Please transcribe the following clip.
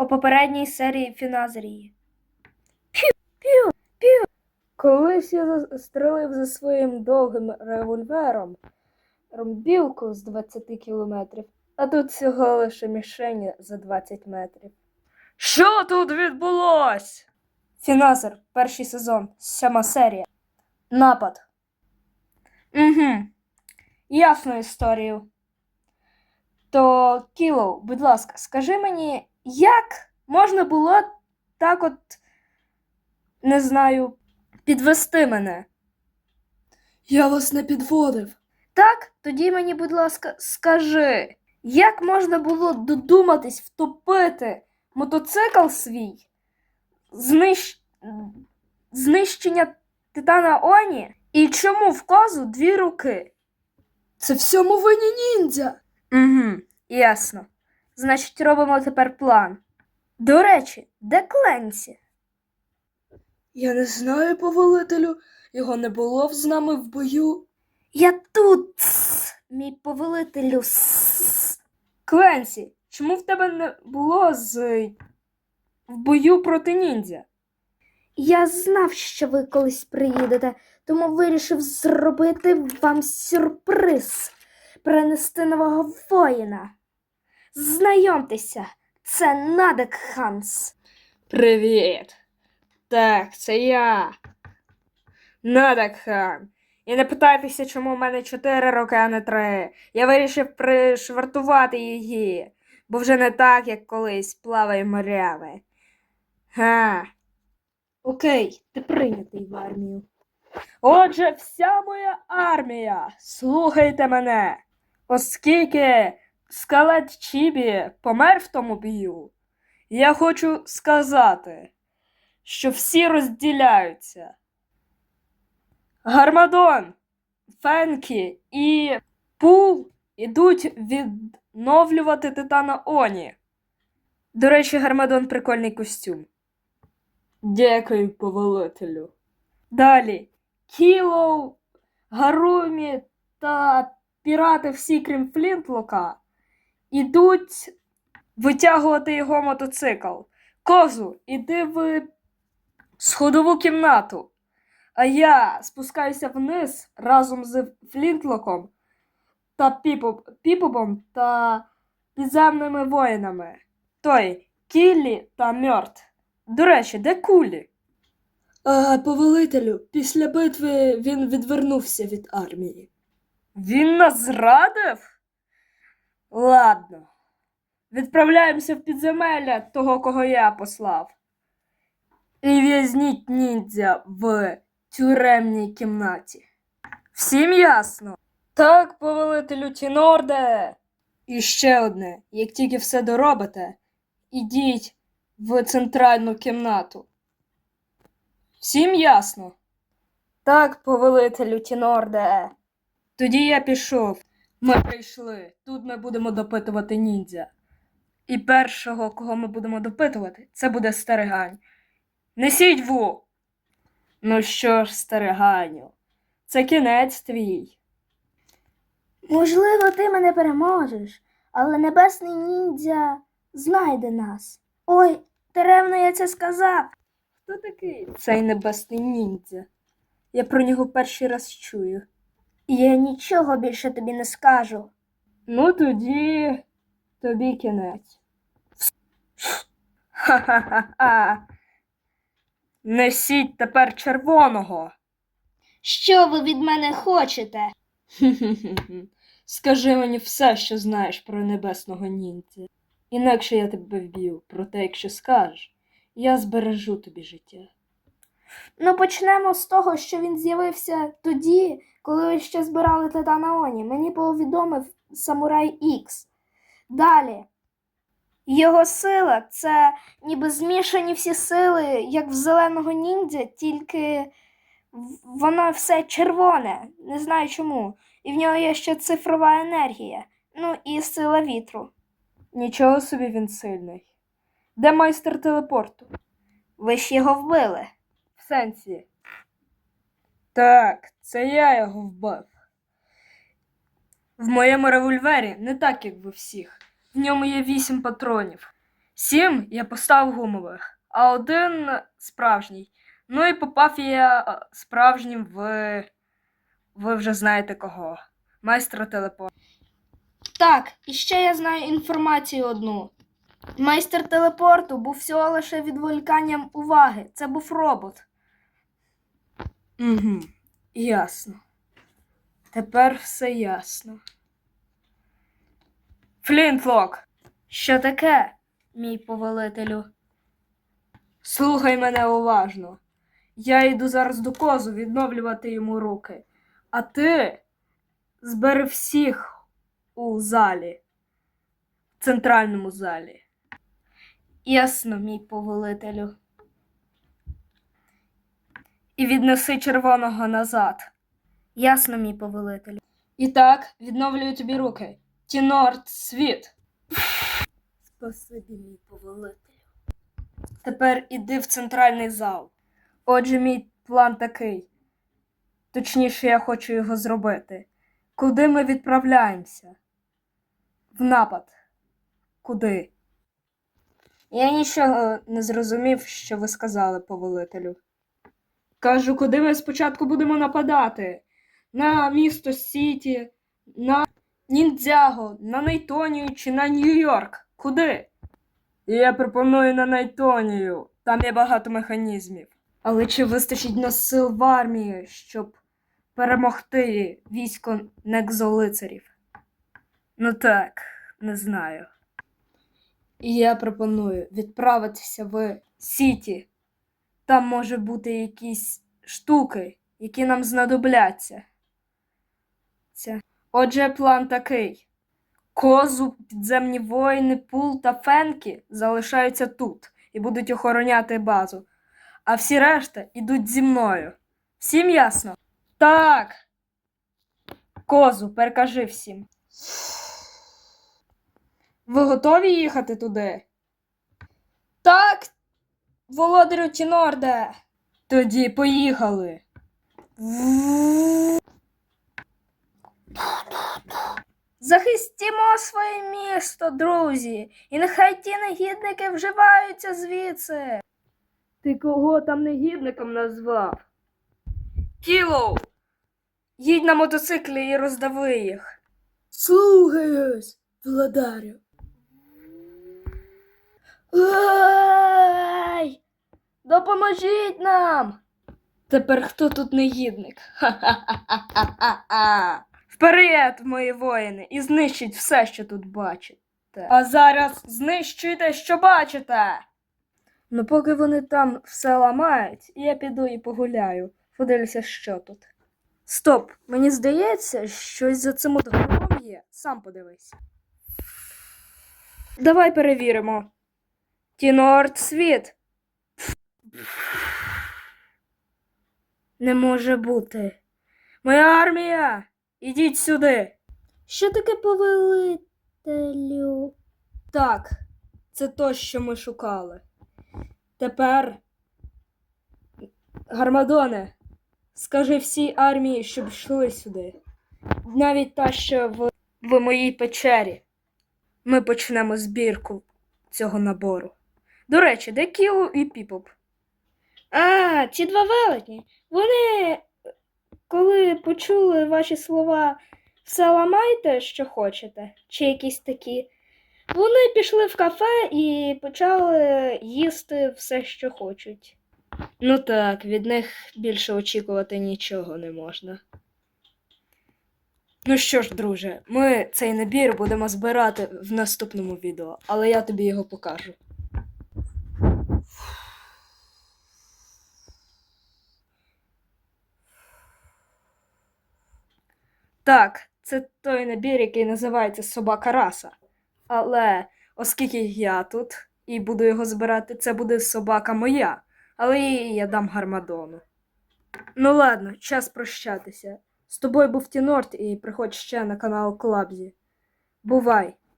у попередній серії Фіназерії. Колись я застрелив за своїм довгим револьвером ромбілку з 20 кілометрів, а тут всього лише мішені за 20 метрів. Що тут відбулось? Фіназер, перший сезон, сьома серія. Напад. Угу. Ясну історію. То, Кіло, будь ласка, скажи мені, як можна було так от, не знаю, підвести мене? Я вас не підводив. Так, тоді мені, будь ласка, скажи, як можна було додуматись втопити мотоцикл свій, знищ... знищення Титана Оні, і чому в козу дві руки? Це всьому винні ніндзя. Угу, ясно. Значить, робимо тепер план. До речі, де Кленсі? Я не знаю, повелителю, його не було з нами в бою. Я тут, тс, мій повелителю. тс. Кленсі, чому в тебе не було з в бою проти ніндзя? Я знав, що ви колись приїдете, тому вирішив зробити вам сюрприз, принести нового воїна. Знайомтеся, це Надек Ханс. Привіт. Так, це я. Надакхан. І не питайтеся, чому в мене чотири роки, а не три. Я вирішив пришвартувати її, бо вже не так, як колись плаває морями. Га. Окей, ти прийнятий в армію. Отже, вся моя армія, слухайте мене, оскільки скелет Чібі помер в тому бою, я хочу сказати, що всі розділяються. Гармадон, Фенкі і Пул ідуть відновлювати Титана Оні. До речі, Гармадон прикольний костюм. Дякую, повелителю. Далі. Кілоу, Гарумі та пірати всі, крім Флінтлока, ідуть витягувати його мотоцикл. Козу, іди в сходову кімнату. А я спускаюся вниз разом з Флінтлоком та Піпо- Піпобом та підземними воїнами. Той Кіллі та Мьорт. До речі, де кулі? А, повелителю, після битви він відвернувся від армії. Він нас зрадив? Ладно. Відправляємося в підземелля того, кого я послав. І в'язніть ніндзя в тюремній кімнаті. Всім ясно? Так, повелителю Тінорде. І ще одне, як тільки все доробите, ідіть в центральну кімнату. Всім ясно? Так, повелителю Тінорде. Тоді я пішов. Ми прийшли. Тут ми будемо допитувати ніндзя. І першого, кого ми будемо допитувати, це буде Старигань. Несіть ву. Ну що ж, Стариганю, це кінець твій. Можливо, ти мене переможеш, але небесний ніндзя знайде нас. Ой, даремно я це сказав. Хто такий цей небесний ніндзя? Я про нього перший раз чую. Я нічого більше тобі не скажу. Ну тоді тобі кінець. Ха-ха-ха. Несіть тепер червоного. Що ви від мене хочете? Скажи мені все, що знаєш про небесного ніндзя. Інакше я тебе вб'ю, проте якщо скажеш, я збережу тобі життя. Ну, почнемо з того, що він з'явився тоді, коли ви ще збирали Титана Оні. Мені повідомив Самурай Ікс. Далі. Його сила це ніби змішані всі сили, як в зеленого ніндзя, тільки воно все червоне, не знаю чому. І в нього є ще цифрова енергія, ну і сила вітру. Нічого собі він сильний. Де майстер телепорту? Ви ж його вбили. В сенсі. Так, це я його вбив. В моєму револьвері не так, як в всіх. В ньому є вісім патронів. Сім я поставив гумових, а один справжній. Ну і попав я е, справжнім в. Ви вже знаєте кого. Майстра телепорту. Так, і ще я знаю інформацію одну. Майстер телепорту був всього лише відволіканням уваги. Це був робот. Угу, ясно. Тепер все ясно. Флінтлок, Що таке, мій повелителю? слухай мене уважно. Я йду зараз до козу відновлювати йому руки. А ти збери всіх у залі, в центральному залі. Ясно, мій повелителю. І віднеси червоного назад. Ясно, мій повелителю. І так, відновлюю тобі руки. Тінорд світ. Спасибі, мій повелителю. Тепер іди в центральний зал. Отже, мій план такий. Точніше, я хочу його зробити. Куди ми відправляємося? В напад. Куди? Я нічого не зрозумів, що ви сказали, повелителю. Кажу, куди ми спочатку будемо нападати? На місто Сіті, на Ніндзяго, на Нейтонію чи на Нью-Йорк? Куди? Я пропоную на Найтонію. Там є багато механізмів. Але чи вистачить нас сил в армії, щоб перемогти військо некзолицарів? Ну так, не знаю. І я пропоную відправитися в Сіті. Там може бути якісь штуки, які нам знадобляться. Це. Отже, план такий. Козу, підземні воїни, пул та фенки залишаються тут і будуть охороняти базу. А всі решта йдуть зі мною. Всім ясно? Так. Козу, перекажи всім. Ви готові їхати туди? Так, володарю Тінорде. Тоді поїхали. Захистімо своє місто, друзі, і нехай ті негідники вживаються звідси. Ти кого там негідником назвав? Кілоу! Їдь на мотоциклі і роздави їх. Слухаюсь, владарю. Ай! Допоможіть нам! Тепер хто тут негідник? Ха-ха-ха-ха-ха-ха! Вперед, мої воїни, і знищіть все, що тут бачите. А зараз знищуйте, що бачите. Ну, поки вони там все ламають, я піду і погуляю. Подивлюся, що тут. Стоп, мені здається, щось за цим от є. Сам подивись. Давай перевіримо. Тінорд світ. Не може бути. Моя армія! Ідіть сюди. Що таке повелителю? Так, це то, що ми шукали. Тепер, Гармадоне, скажи всій армії, щоб йшли сюди. Навіть та, що в, в моїй печері. Ми почнемо збірку цього набору. До речі, де Кілу і Піпоп? А, ці два велетні. Вони, коли почули ваші слова, все ламайте, що хочете, чи якісь такі. Вони пішли в кафе і почали їсти все, що хочуть. Ну так, від них більше очікувати нічого не можна. Ну що ж, друже, ми цей набір будемо збирати в наступному відео, але я тобі його покажу. Так, це той набір, який називається Собака Раса. Але оскільки я тут і буду його збирати, це буде собака моя, але її я дам Гармадону. Ну ладно, час прощатися. З тобою був Тінорт і приходь ще на канал Клабзі. Бувай!